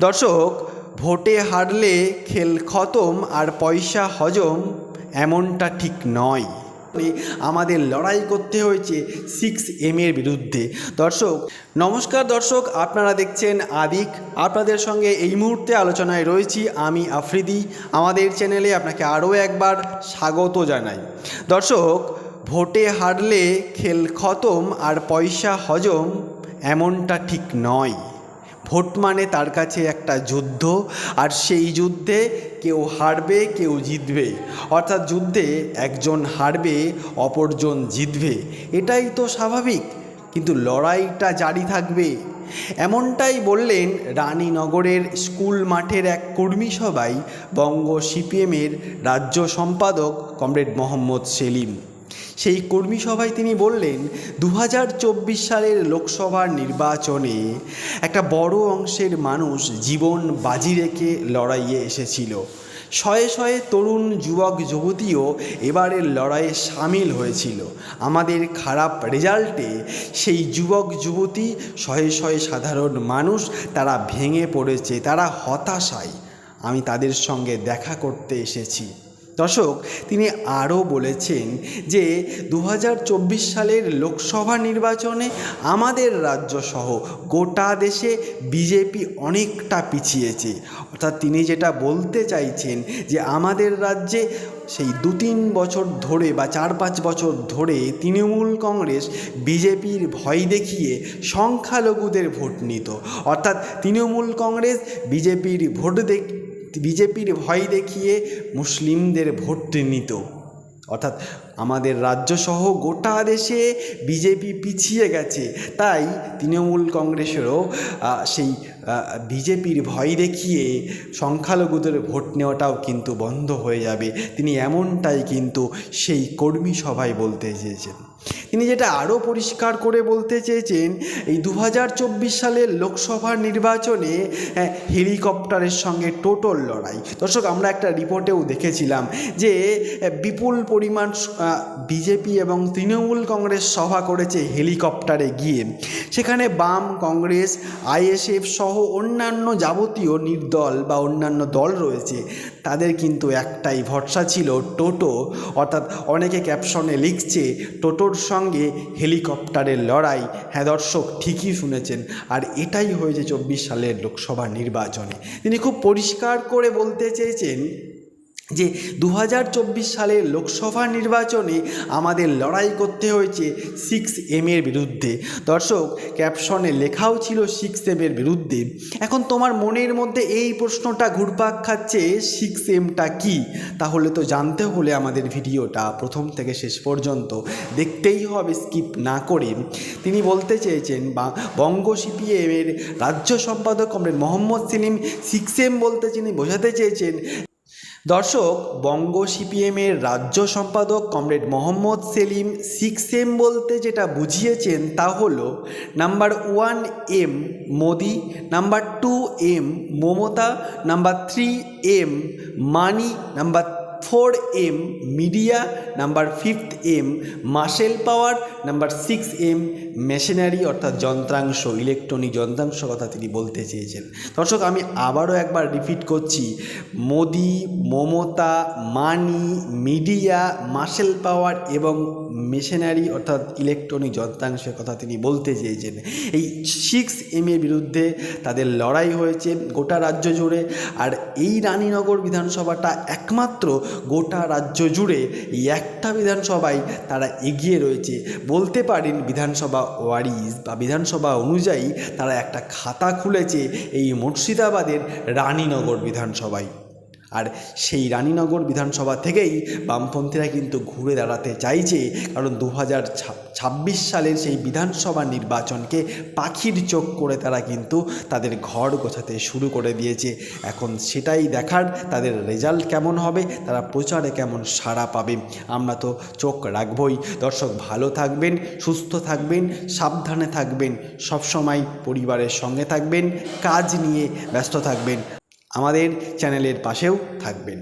দর্শক, ভোটে হারলে খেল খতম আর পয়সা হজম এমনটা ঠিক নয়। আমাদের লড়াই করতে হয়েছে সিক্স এম এর বিরুদ্ধে। দর্শক, নমস্কার দর্শক, আপনারা দেখছেন আদিক। আপনাদের সঙ্গে এই মুহূর্তে আলোচনায় রয়েছি আমি আফ্রিদি। আমাদের চ্যানেলে আপনাকে আরও একবার স্বাগত জানাই। দর্শক, ভোটে হারলে খেল খতম আর পয়সা হজম এমনটা ঠিক নয়। ভোট মানে তার কাছে একটা যুদ্ধ, আর সেই যুদ্ধে কেউ হারবে, কেউ জিতবে। অর্থাৎ যুদ্ধে একজন হারবে, অপরজন জিতবে। এটাই তো স্বাভাবিক, কিন্তু লড়াইটা জারি থাকবে। এমনটাই বললেন রানীনগরের স্কুল মাঠের এক কর্মী সভায় বঙ্গ সিপিএমের রাজ্য সম্পাদক কমরেড মোহাম্মদ সেলিম। সেই কর্মী সভায় তিনি বললেন দু হাজার চব্বিশ সালের লোকসভার নির্বাচনে একটা বড় অংশের মানুষ জীবন বাজি রেখে লড়াইয়ে এসেছিল। শয়ে শয়ে তরুণ, যুবক, যুবতীও এবারের লড়াইয়ে সামিল হয়েছিল। আমাদের খারাপ রেজাল্টে সেই যুবক, যুবতী, শয়ে শয়ে সাধারণ মানুষ তারা ভেঙে পড়েছে, তারা হতাশায়। আমি তাদের সঙ্গে দেখা করতে এসেছি। দর্শক, তিনি আরও বলেছেন যে দু হাজার চব্বিশ সালের লোকসভা নির্বাচনে আমাদের রাজ্য সহ গোটা দেশে বিজেপি অনেকটা পিছিয়েছে। অর্থাৎ তিনি যেটা বলতে চাইছেন যে আমাদের রাজ্যে সেই দু তিন বছর ধরে বা চার পাঁচ বছর ধরে তৃণমূল কংগ্রেস বিজেপির ভয় দেখিয়ে সংখ্যালঘুদের ভোট নিত। অর্থাৎ তৃণমূল কংগ্রেস বিজেপির ভোট দেখ বিজেপির ভয় দেখিয়ে মুসলিমদের ভোট নিত। অর্থাৎ আমাদের রাজ্যসহ গোটা দেশে বিজেপি পিছিয়ে গেছে। তাই তৃণমূল কংগ্রেসেরও সেই বিজেপির ভয় দেখিয়ে সংখ্যালঘুদের ভোট নেওয়াটাও কিন্তু বন্ধ হয়ে যাবে। তিনি এমনটাই কিন্তু সেই কর্মী সভায় বলতে চেয়েছেন। তিনি যেটা আরও পরিষ্কার করে বলতে চেয়েছেন, এই দু হাজার চব্বিশ সালের লোকসভা নির্বাচনে হেলিকপ্টারের সঙ্গে টোটোর লড়াই। দর্শক, আমরা একটা রিপোর্টেও দেখেছিলাম যে বিপুল পরিমাণ বিজেপি এবং তৃণমূল কংগ্রেস সভা করেছে হেলিকপ্টারে গিয়ে। সেখানে বাম কংগ্রেস, আইএসএফ সহ অন্যান্য যাবতীয় নির্দল বা অন্যান্য দল রয়েছে। তাদের কিন্তু একটাই ভরসা ছিল টোটো। অর্থাৎ অনেকে ক্যাপশনে লিখছে, টোটোর সঙ্গে হেলিকপ্টারের লড়াই। হ্যাঁ দর্শক, ঠিকই শুনেছেন। আর এটাই হয়েছে চব্বিশ সালের লোকসভা নির্বাচনে। তিনি খুব পরিষ্কার করে বলতে চেয়েছেন যে দু হাজার চব্বিশ সালের লোকসভা নির্বাচনে আমাদের লড়াই করতে হয়েছে সিক্স এমের বিরুদ্ধে। দর্শক ক্যাপশনে লেখাও ছিল সিক্স এমের বিরুদ্ধে। এখন তোমার মনের মধ্যে এই প্রশ্নটা ঘুরপাক খাচ্ছে সিক্স এমটা কী? তাহলে তো জানতে হলে আমাদের ভিডিওটা প্রথম থেকে শেষ পর্যন্ত দেখতেই হবে স্কিপ না করে। তিনি বলতে চেয়েছেন, বা বঙ্গ সিপিএমের রাজ্য সম্পাদক comrade Mohammad Selim six M বলতে তিনি বোঝাতে চেয়েছেন দর্শক, বঙ্গ সিপিএমের রাজ্য সম্পাদক comrade Mohammad Selim six M বলতে যেটা বুঝিয়েছেন তা হল number one M Modi number two M Mamata number three M money number four M media, number fifth M muscle power, number six M machinery, অর্থাৎ যন্ত্রাংশ, ইলেকট্রনিক যন্ত্রাংশ কথা তিনি বলতে চেয়েছেন। দর্শক, আমি আবারও একবার রিপিট করছি। Modi, Mamata, money, media, muscle power এবং মেশিনারি, অর্থাৎ ইলেকট্রনিক যন্ত্রাংশের কথা তিনি বলতে চেয়েছেন। এই সিক্স এম এর বিরুদ্ধে তাদের লড়াই হয়েছে গোটা রাজ্য জুড়ে। আর এই রানীনগর বিধানসভাটা একমাত্র গোটা রাজ্য জুড়ে এই একটা বিধানসভায় তারা এগিয়ে রয়েছে। বলতে পারেন বিধানসভা ওয়ারিজ বা বিধানসভা অনুযায়ী তারা একটা খাতা খুলেছে এই মুর্শিদাবাদের রানীনগর বিধানসভায়। আর সেই রানীনগর বিধানসভা থেকেই বামপন্থীরা কিন্তু ঘুরে দাঁড়াতে চাইছে, কারণ দু ছাব্বিশ সালের সেই বিধানসভা নির্বাচনকে পাখির চোখ করে তারা কিন্তু তাদের ঘর গোছাতে শুরু করে দিয়েছে। এখন সেটাই দেখার তাদের রেজাল্ট কেমন হবে, তারা প্রচারে কেমন সাড়া পাবে, আমরা তো চোখ রাখবই। দর্শক, ভালো থাকবেন, সুস্থ থাকবেন, সাবধানে থাকবেন, সবসময় পরিবারের সঙ্গে থাকবেন, কাজ নিয়ে ব্যস্ত থাকবেন। আমাদের চ্যানেলের পাশেও থাকবেন।